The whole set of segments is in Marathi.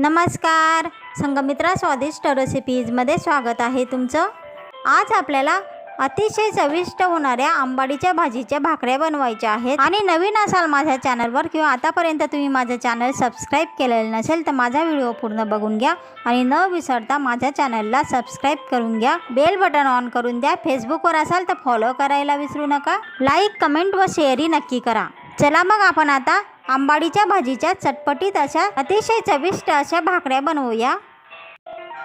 नमस्कार. संगमित्रा स्वादिष्ट रेसिपीजमध्ये स्वागत आहे तुमचं. आज आपल्याला अतिशय चविष्ट होणाऱ्या आंबाडीच्या भाजीच्या भाकऱ्या बनवायच्या आहेत. आणि नवीन असाल माझ्या चॅनलवर किंवा आतापर्यंत तुम्ही माझं चॅनल सबस्क्राईब केलेलं नसेल तर माझा व्हिडिओ पूर्ण बघून घ्या. आणि न विसरता माझ्या चॅनलला सबस्क्राईब करून घ्या. बेल बटन ऑन करून द्या. फेसबुकवर असाल तर फॉलो करायला विसरू नका. लाईक कमेंट व शेअरही नक्की करा. चला मग आपण आता आंबाडीच्या भाजीच्या चटपटीत अशा अतिशय चविष्ट अशा भाकऱ्या बनवूया.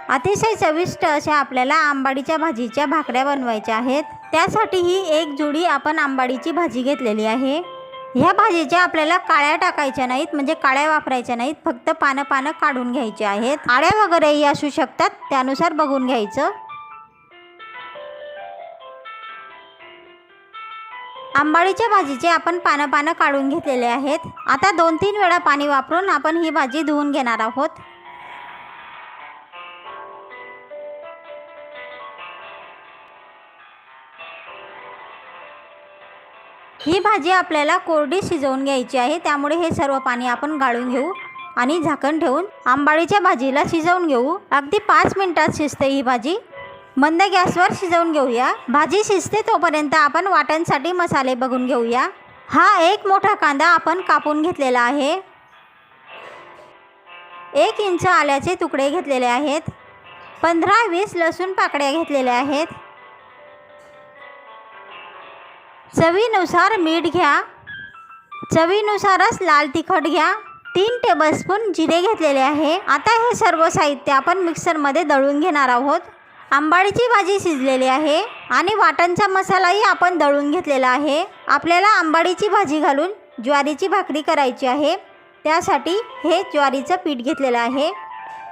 अतिशय चविष्ट अशा आपल्याला आंबाडीच्या भाजीच्या भाकऱ्या बनवायच्या आहेत. त्यासाठी ही एक जोडी आपण आंबाडीची भाजी घेतलेली आहे. ह्या भाजीच्या आपल्याला काळ्या टाकायच्या नाहीत म्हणजे काळ्या वापरायच्या नाहीत फक्त पानं पानं काढून घ्यायची आहेत. आळ्या वगैरेही असू शकतात त्यानुसार बघून घ्यायचं. आंबाडीच्या भाजीचे आपण पानं पानं काढून घेतलेले आहेत. आता दोन तीन वेळा पाणी वापरून आपण ही भाजी धुवून घेणार आहोत. ही भाजी आपल्याला कोरडी शिजवून घ्यायची आहे. त्यामुळे हे सर्व पाणी आपण गाळून घेऊ आणि झाकण ठेवून आंबाडीच्या भाजीला शिजवून घेऊ. अगदी पाच मिनिटात शिजते ही भाजी. मंद गॅसवर शिजवून घेऊया. भाजी शिजते तोपर्यंत आपण वाटणसाठी मसाले बघून घेऊया. हा एक मोठा कांदा आपण कापून घेतलेला आहे. एक इंच आल्याचे तुकडे घेतलेले आहेत. पंधरा वीस लसूण पाकड्या घेतलेल्या आहेत. चवीनुसार मीठ घ्या. चवीनुसारच लाल तिखट घ्या. तीन टेबलस्पून जिरे घेतलेले आहे. आता हे सर्व साहित्य आपण मिक्सरमध्ये दळून घेणार आहोत. आंबाडीची भाजी शिजलेली आहे आणि वाटणचा मसालाही आपण दळून घेतलेला आहे. आपल्याला आंबाडीची भाजी घालून ज्वारीची भाकरी करायची आहे. त्यासाठी हे ज्वारीचं पीठ घेतलेलं आहे.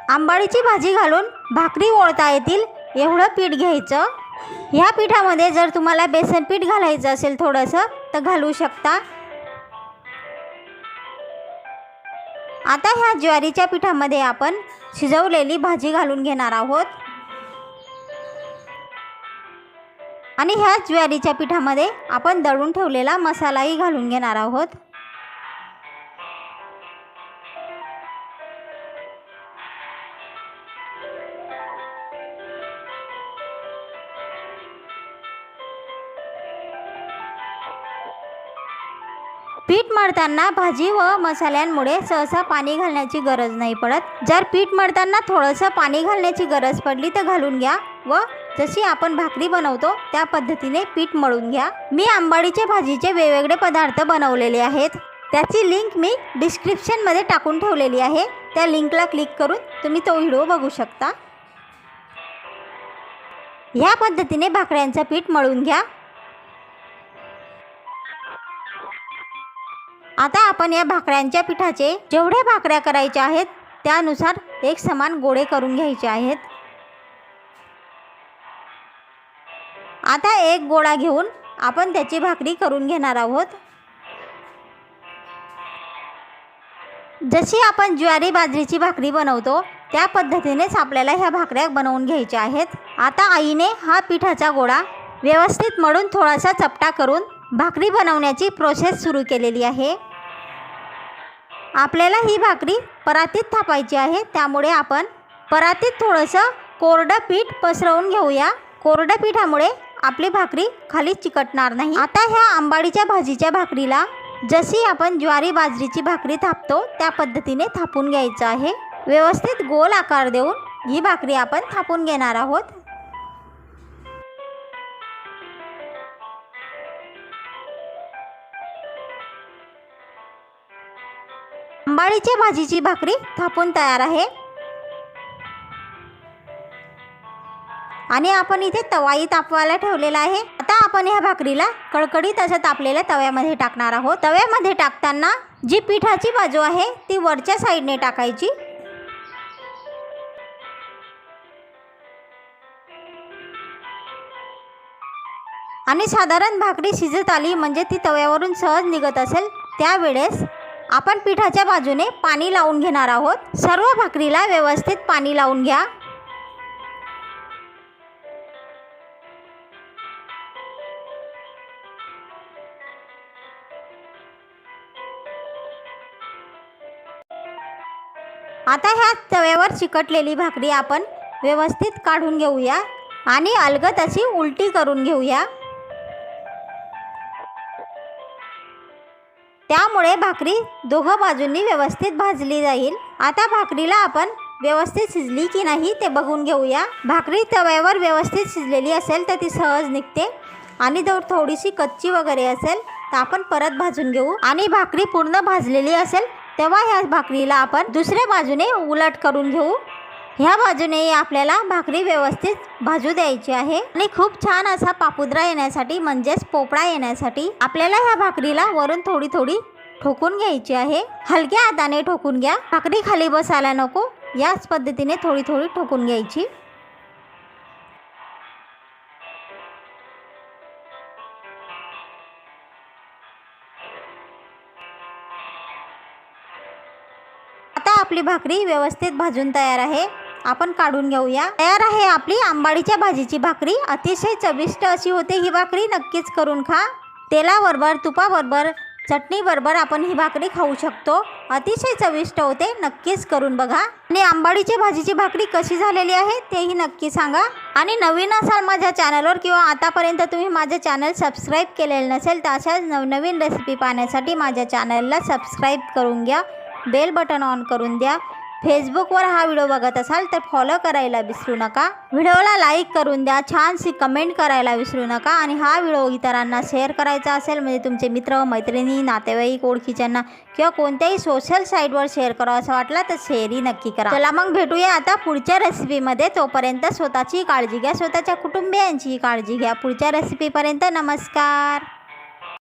आंबाडीची भाजी घालून भाकरी ओळता येतील एवढं पीठ घ्यायचं. ह्या पिठामध्ये जर तुम्हाला बेसन पीठ घालायचं असेल थोडंसं तर घालू शकता. आता ह्या ज्वारीच्या पिठामध्ये आपण शिजवलेली भाजी घालून घेणार आहोत. आणि ह्या ज्वारीच्या पिठामध्ये आपण दळून ठेवलेला मसालाही घालून घेणार आहोत. पीठ मळताना भाजी व मसाल्यांमुळे सहसा पाणी घालण्याची गरज नाही पडत. जर पीठ मळताना थोडंसं पाणी घालण्याची गरज पडली तर घालून घ्या व जशी आपण भाकरी बनवतो त्या पद्धतीने पीठ मळून घ्या. मी आंबाडीच्या भाजीचे वेगवेगळे पदार्थ बनवलेले आहेत. त्याची लिंक मी डिस्क्रिप्शनमध्ये टाकून ठेवलेली आहे. त्या लिंकला क्लिक करून तुम्ही तो व्हिडिओ बघू शकता. ह्या पद्धतीने भाकऱ्यांचं पीठ मळून घ्या. आता आपण या भाकऱ्यांच्या पिठाचे जेवढ्या भाकऱ्या करायच्या आहेत त्यानुसार एक समान गोळे करून घ्यायचे आहेत. आता एक गोळा घेऊन आपण त्याची भाकरी करून घेणार आहोत. जशी आपण ज्वारी बाजरीची भाकरी बनवतो त्या पद्धतीनेच आपल्याला ह्या भाकऱ्या बनवून घ्यायच्या आहेत. आता आईने हा पिठाचा गोळा व्यवस्थित मळून थोडासा चपटा करून भाकरी बनवण्याची प्रोसेस सुरू केलेली आहे. आपल्याला ही भाकरी परातीत थापायची आहे. त्यामुळे आपण परातीत थोडंसं कोरडं पीठ पसरवून घेऊया. कोरड्या पिठामुळे आपली भाकरी खाली चिकटणार नाही. आता ह्या आंबाडीच्या भाजीच्या भाकरीला जशी आपण ज्वारी बाजरीची भाकरी थापतो त्या पद्धतीने थापून घ्यायचं आहे. व्यवस्थित गोल आकार देऊन ही भाकरी आपण थापून घेणार आहोत. आंबाडीच्या भाजीची भाकरी थापून तयार आहे. आणि आपण इथे तवाई तापवायला ठेवलेला आहे. आता आपण ह्या भाकरीला कडकडीत अशा तापलेल्या तव्यामध्ये टाकणार आहोत. तव्यामध्ये टाकताना जी पिठाची बाजू आहे ती वरच्या साईडने टाकायची. आणि साधारण भाकरी शिजत आली म्हणजे ती तव्यावरून सहज निघत असेल त्यावेळेस आपण पिठाच्या बाजूने पाणी लावून घेणार आहोत. सर्व भाकरीला व्यवस्थित पाणी लावून घ्या. आता ह्या तव्यावर चिकटलेली भाकरी आपण व्यवस्थित काढून घेऊया आणि अलगद अशी उलटी करून घेऊया. त्यामुळे भाकरी दोघं बाजूंनी व्यवस्थित भाजली जाईल. आता भाकरीला आपण व्यवस्थित शिजली की नाही ते बघून घेऊया. भाकरी तव्यावर व्यवस्थित शिजलेली असेल तर ती सहज निघते. आणि जर थोडीशी कच्ची वगैरे असेल तर आपण परत भाजून घेऊ. आणि भाकरी पूर्ण भाजलेली असेल तेव्हा ह्या भाकरीला आपण दुसऱ्या बाजूने उलट करून घेऊ. ह्या बाजूने आपल्याला भाकरी व्यवस्थित भाजू द्यायची आहे. आणि खूप छान असा पापुद्रा येण्यासाठी म्हणजेच पोपळा येण्यासाठी आपल्याला ह्या भाकरीला वरून थोडी थोडी ठोकून घ्यायची आहे. हलक्या हाताने ठोकून घ्या. भाकरी खाली बसायला नको. याच पद्धतीने थोडी थोडी ठोकून घ्यायची. आता आपली भाकरी व्यवस्थित भाजून तयार आहे. आपण काढून घेऊया. तयार आहे आपली आंबाडीच्या भाजीची भाकरी. अतिशय चविष्ट अशी होते ही भाकरी. नक्कीच करून खा. तेलाबरोबर तुपाबरोबर चटणीबरोबर आपण ही भाकरी खाऊ शकतो. अतिशय चविष्ट होते. नक्कीच करून बघा. आणि आंबाडीची भाजीची भाकरी कशी झालेली आहे तेही नक्की सांगा. आणि नवीन असाल माझ्या चॅनलवर किंवा आतापर्यंत तुम्ही माझे चॅनल सबस्क्राईब केलेलं नसेल तर अशाच नवनवीन रेसिपी पाहण्यासाठी माझ्या चॅनलला सबस्क्राईब करून घ्या. बेल बटन ऑन करून द्या. फेसबुकवर हा व्हिडिओ बघत असाल तर फॉलो करायला विसरू नका. व्हिडिओला लाईक करून द्या छानशी कमेंट करायला विसरू नका आणि हा व्हिडिओ इतरांना शेअर करायचा असेल म्हणजे तुमचे मित्र मैत्रिणी नातेवाईक ओळखीच्यांना किंवा कोणत्याही सोशल साईटवर शेअर करावा असं वाटलं तर शेअरही नक्की करा. चला मग भेटूया आता पुढच्या रेसिपीमध्ये तोपर्यंत स्वतःची काळजी घ्या स्वतःच्या कुटुंबियांची काळजी घ्या. पुढच्या रेसिपीपर्यंत नमस्कार.